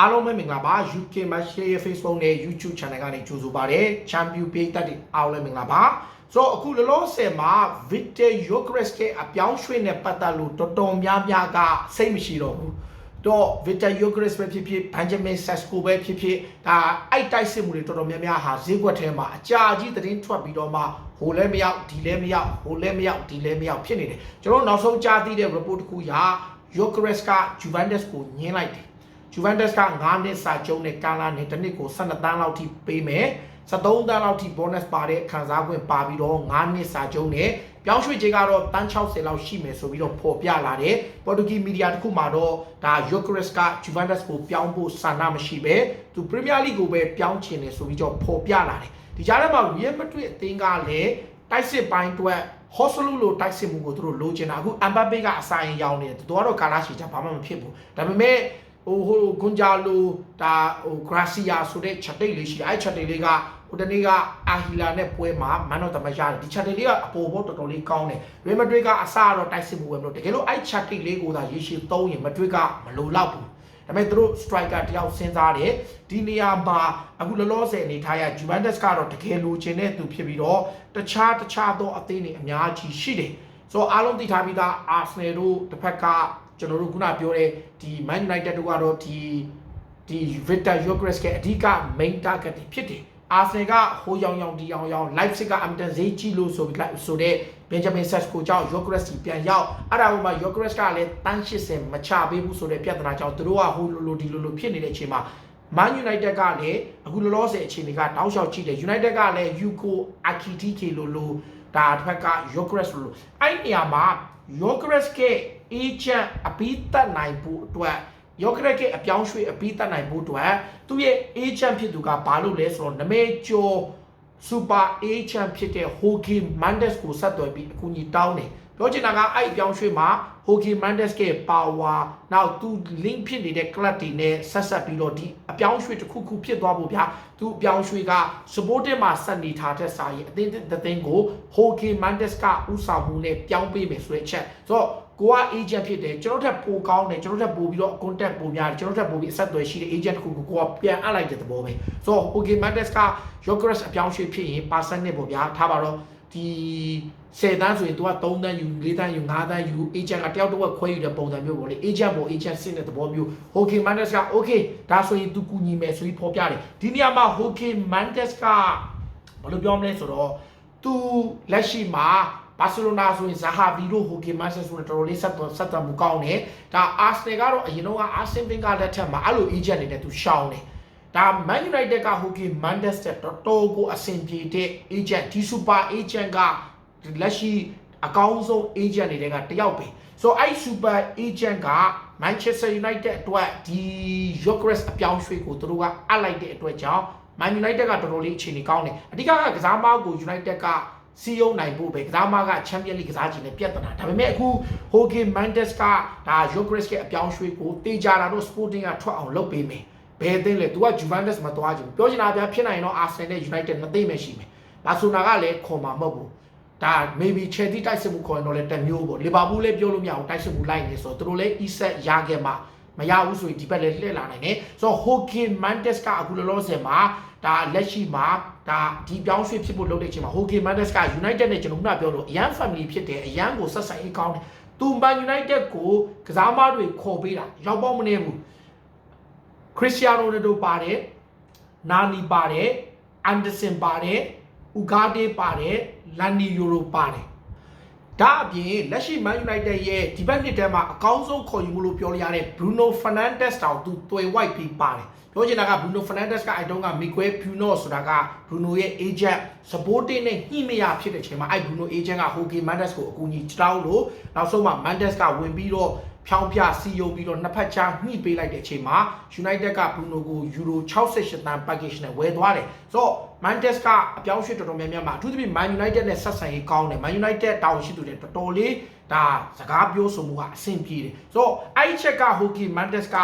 အားလုံးပဲမင်္ဂလာပါ UK Match ရဲ့ Facebook နဲ့ YouTube Channel ကနေကြိုဆိုပါရစေ Champion ပြည်သက်တွေအားလုံးမင်္ဂလာပါဆိုတော့အခုလောလောဆယ်မှာ Victor Gyokeres ရဲ့အပြောင်းရွှေ့နဲ့ပတ်သက်လို့တော်တော်များများကစိတ်မရှိတော့ဘူးတော့ Victor Gyokeres ပဲဖြစ်ဖြစ် Benjamin Sesko ပဲဖြစ်ဖြစ်ဒါအိုက်တိုက်စစ်မှုတွေတော်တော်များများဟာဈေးကွက်ထဲမှာအကြာကြီးသတင်းထွက်ပြီးတော့မှဟိုလည်းမရောက်ဒီလည်းမရောက်ဟိုလည်းမရောက်ဒီလည်းမရောက်ဖြစ်နေတယ်ကျွန်တော်နောက်ဆုံးကြားသိတဲ့ report တစ်ခုက Gyokeres က Juventus ကိုညှင်းလိုက်တယ် Juventus က9နှစ်စာချုပ်နဲ့ကာလာနဲ့တစ်နှစ်ကို12တန်းလောက်ထိပေးမယ်73တန်းလောက်ထိ bonus ပါတဲ့ခံစား권ပါပြီးတော့9နှစ်စာချုပ်နဲ့ပြောင်းရွှေ့ခြင်းကတော့တန်း60လောက်ရှိမယ်ဆိုပြီးတော့ဖော်ပြလာတယ်ပေါ်တူဂီမီဒီယာတစ်ခုမှာတော့ဒါ Eucharist က Juventus ကိုပြောင်းဖို့ဆန္ဒမရှိပဲသူ Premier League ကိုပဲပြောင်းချင်တယ်ဆိုပြီးတော့ဖော်ပြလာတယ်ဒီကြားထဲမှာ Real Madrid အသင်းကလည်းတိုက်စစ်ပိုင်းအတွက် Hosselu လို့တိုက်စစ်မှုကိုသူတို့လိုချင်တာအခု Mbappe ကအဆိုင်ရောင်းနေတယ်သူကတော့ကာလာရှိချာဘာမှမဖြစ်ဘူးဒါပေမဲ့ ဟိုဟိုကွန်ဂျာလိုဒါဟိုဂရာစီယာဆိုတဲ့ချက်တိတ်လေးရှိတယ်အဲ့ချက်တိတ်လေးကဟိုတနေ့ကအာဟီလာနဲ့ပွဲမှာမန်တော်တမရတယ်ဒီချက်တိတ်လေးကအပေါ်ပေါ်တော်တော်လေးကောင်းတယ်ရီမဒရစ်ကအစတော့တိုက်စစ်မှုပဲမလို့တကယ်လို့အဲ့ချက်တိတ်လေးကိုသာရေရှည်သုံးရင်မဒရစ်ကမလိုတော့ဘူးဒါပေမဲ့သူတို့ striker တယောက်စဉ်းစားတယ်ဒီနေရာမှာအခုလောလောဆယ်အနေထားရ Juventus ကတော့တကယ်လိုချင်တဲ့သူဖြစ်ပြီးတော့တခြားတခြားသောအသင်းတွေအများကြီးရှိတယ်ဆိုတော့အားလုံးသိထားပြီးသား Arsenal တို့တစ်ဖက်က ကျွန်တော်တို့ခုနပြောတဲ့ဒီ Man United တို့ကတော့ဒီဒီ Victor Gyokeres ကအဓိက main target တွေဖြစ်တယ်အာဆင်ကဟိုရောင်ရောင်ဒီရောင်ရောင် live စစ်ကအမတန်ဈေးကြီးလို့ဆိုပြီးဆိုတဲ့ Benjamin Sesko ကြောင့် Gyokeres ကြီးပြန်ရောက်အဲ့ဒါကမှ Gyokeres ကလည်းတန်း80မချပေးဘူးဆိုတဲ့ပြဿနာကြောင့်သူတို့ကဟိုလိုလိုဒီလိုလိုဖြစ်နေတဲ့အချိန်မှာ Man United ကလည်းအခုလောလောဆယ်အခြေအနေကတောင်းလျှောက်ကြည့်တယ် United ကလည်း Yuko Akitike လိုလိုဒါတစ်ဖက်က Gyokeres လိုလိုအဲ့ဒီနေရာမှာ Gyokeres က agent အပိသက်နိုင်ဖို့အတွက်ယောဂရက်ကအပြောင်းရွှေ့အပိသက်နိုင်ဖို့အတွက်သူ့ရဲ့ agent ဖြစ်သူကဘာလို့လဲဆိုတော့နမေကျော် super agent ဖြစ်တဲ့ Hoki Mendes ကိုဆက်သွယ်ပြီးအကူအညီတောင်းတယ်ပြောချင်တာကအဲ့အပြောင်းရွှေ့မှာ Hoki Mendes ရဲ့ power နောက်သူ link ဖြစ်နေတဲ့ club တွေနဲ့ဆက်ဆက်ပြီးတော့ဒီအပြောင်းရွှေ့တစ်ခုခုဖြစ်သွားဖို့ဗျာသူအပြောင်းရွှေ့က supporting မှာဆက်နေထားတဲ့စာရေးအသင်းတဲ့သင်းကို Hoki Mendes ကဥဆောင်မှုနဲ့ပြောင်းပေးမယ်ဆိုတဲ့ချက်ဆိုတော့ ကိုက agent ဖြစ်တယ်ကျွန်တော်ထက်ပိုကောင်းတယ်ကျွန်တော်ထက်ပိုပြီးတော့ contact ပိုများတယ်ကျွန်တော်ထက်ပိုပြီးအဆက်အသွယ်ရှိတဲ့ agent တစ်ခုကိုကိုကပြန်အပ်လိုက်တဲ့သဘောပဲဆိုတော့ okay Mendes က Yogres အပြောင်းရွှေ့ဖြစ်ရင် percent နဲ့ပေါ့ဗျာထားပါတော့ဒီ10တန်းဆိုရင် तू က3တန်းယူ4တန်းယူ5တန်းယူ agent ကတယောက်တစ်ဝက်ခွဲယူတဲ့ပုံစံမျိုးပေါ့လေ agent ပေါ် agent စစ်တဲ့သဘောမျိုး okay Mendes က okay ဒါဆိုရင် तू ကူညီမယ်ဆိုပြီးဖော်ပြတယ်ဒီနေရာမှာ okay Mendes ကဘာလို့ပြောမလဲဆိုတော့ तू လက်ရှိမှာ ဘာစီလိုနာဆိုရင်ဇာဟာဗီတို့ဟိုကီမန်ချက်ဆိုတော့တော်တော်လေးဆက်သွဆက်သွမှုကောင်းတယ်ဒါအာဆနယ်ကတော့အရင်တော့အာဆင်ပင်ကလက်ထက်မှာအဲ့လို agent တွေနဲ့သူရှောင်းတယ်ဒါ Man United ကဟိုကီမန်ချက်တဲ့တော်တော်ကိုအဆင်ပြေတဲ့ agent ဒီ super agent ကလက်ရှိအကောင်းဆုံး agent တွေကတယောက်ပဲဆိုတော့အဲ့ super agent က Manchester United အတွက်ဒီ Gyökeres အပြောင်းရွှေ့ကိုသူတို့ကအပ်လိုက်တဲ့အတွက်ကြောင့် Man United ကတော်တော်လေးအခြေအနေကောင်းတယ်အဓိကကကစားမောက်ကို United က စီယုံနိုင်ဖို့ပဲကစားမကချန်ပီယံလိကစားချင်တဲ့ပြဿနာဒါပေမဲ့အခု Hoke Mendes ကဒါ Gyökeres ရဲ့အပြောင်းရွှေ့ကိုတေချာတာတော့ Sporting ကထွက်အောင်လုပ်ပေးမယ်ဘယ်အသင်းလဲ तू က Juventus မှာသွားချင်ပြောချင်တာဗျာဖြစ်နိုင်ရင်တော့ Arsenal နဲ့ United နှစ်သိမ့်ပဲရှိမယ်ဘာဆိုနာကလည်းခေါ်မှာမဟုတ်ဘူးဒါ maybe Chelsea တိုက်စစ်မှုခေါ်ရင်တော့လည်းတစ်မျိုးပေါ့ Liverpool လည်းပြောလို့မရဘူးတိုက်စစ်မှုလိုက်နေဆိုတော့သူတို့လည်း Isak ရခဲ့မှာ မရဘူးဆိုရင်ဒီဘက်လည်းလှည့်လာနိုင်တယ်ဆိုတော့ Hoke Mendes ကအခုလောလောဆယ်မှာဒါလက်ရှိမှာဒါဒီပြောင်းရွှေ့ဖြစ်ဖို့လုပ်တဲ့အချိန်မှာ Hoke Mendes က United နဲ့ကျွန်တော်ခုနပြောလို့အရန် family ဖြစ်တယ်အရန်ကိုဆက်ဆံရေးကောင်းတယ်သူ Man United ကိုကစားမတွေခေါ်ပေးတာရောက်ပေါက်မနေဘူးခရစ္စတီယာနိုရိုနယ်ဒိုပါတယ်နာနီပါတယ်အန်ဒါဆင်ပါတယ်ဥဂါဒေးပါတယ်လန်နီယိုရိုပါတယ် ဒါအပြင်လက်ရှိ Man United ရဲ့ဒီဘက်နှစ်ထဲမှာအကောင်းဆုံးခေါ်ယူမှုလို့ပြောလို့ရတဲ့ Bruno Fernandes တောင်သူတွေ့ white ပြီးပါတယ်ပြောချင်တာက Bruno Fernandes ကအဲတုန်းက Miguel Puno ဆိုတာက Bruno ရဲ့ agent supporting နဲ့ညှိမရဖြစ်တဲ့ချိန်မှာအဲ Bruno agent က Jorge Mendes ကိုအကူအညီတောင်းလို့နောက်ဆုံးမှာ Mendes ကဝင်ပြီးတော့ ဖြောင်းပြစီယုံပြီးတော့နှစ်ဖက်ချာညှိပေးလိုက်တဲ့အချိန်မှာ United က Bruno ကို Euro 68တန်း package နဲ့ဝယ်သွားတယ်ဆိုတော့ Mendes ကအပြောင်းရွှေ့တော်တော်များများမှာအထူးသဖြင့် Man United နဲ့ဆက်ဆံရေးကောင်းတယ် Man United တောင်းရှိသူတွေတော်တော်လေးဒါစကားပြောဆိုမှုကအဆင်ပြေတယ်ဆိုတော့အဲ့ဒီချက်က Jorge Mendes က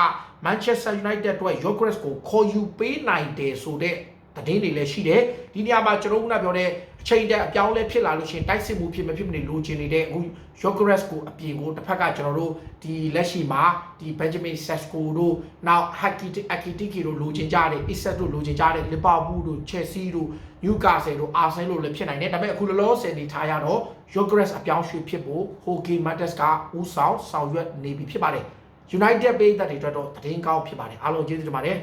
Manchester United အတွက် Gyökeres ကိုခေါ်ယူပေးနိုင်တယ်ဆိုတဲ့သတင်းတွေလည်းရှိတယ်ဒီနေရာမှာကျွန်တော်ကပြောတဲ့အ ချိန်တက်အပြောင်းလဲဖြစ်လာလို့ရှိရင်တိုက်စစ်မှုဖြစ်မဖြစ်မနေလိုချင်နေတဲ့အခု Yogres ကိုအပြင်ကိုတစ်ဖက်ကကျွန်တော်တို့ဒီလက်ရှိမှာဒီ Benjamin Sesko တို့နောက် Hakiti Akitiki တို့လိုချင်ကြတယ် Isak တို့လိုချင်ကြတယ် Liverpool တို့ Chelsea တို့ Newcastle တို့ Arsenal တို့လည်းဖြစ်နိုင်တယ်ဒါပေမဲ့အခုလောလောဆယ်နေထားရတော့ Yogres အပြောင်းရွှေ့ဖြစ်ဖို့ Hockey Matters ကဦးဆောင်ဆောင်ရွက်နေပြီဖြစ်ပါတယ် United ပေးသက်တွေအတွက်တော့သတင်းကောင်းဖြစ်ပါတယ်အားလုံးကျေးဇူးတင်ပါတယ်